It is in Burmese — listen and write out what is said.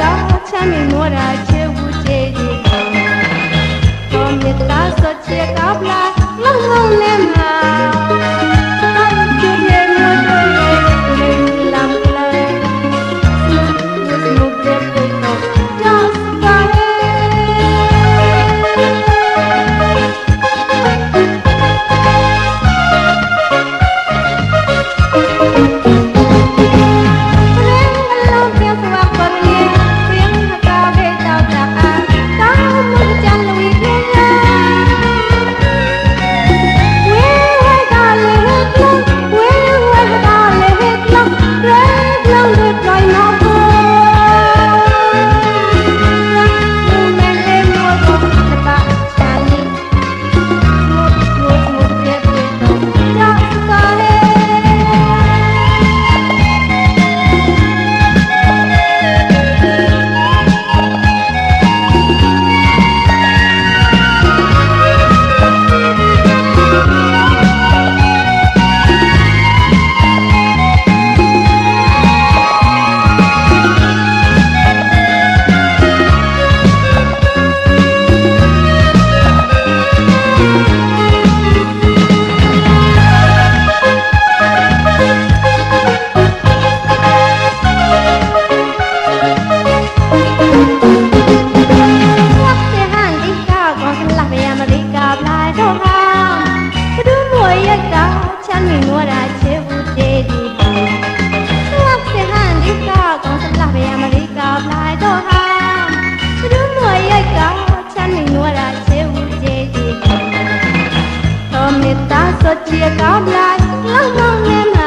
တာချမ်းမြေမောရာချေဝူချေဒီကောမြတ်တာဆောချေကပလာလောလောလေး sơ chia cao dài lắng nghe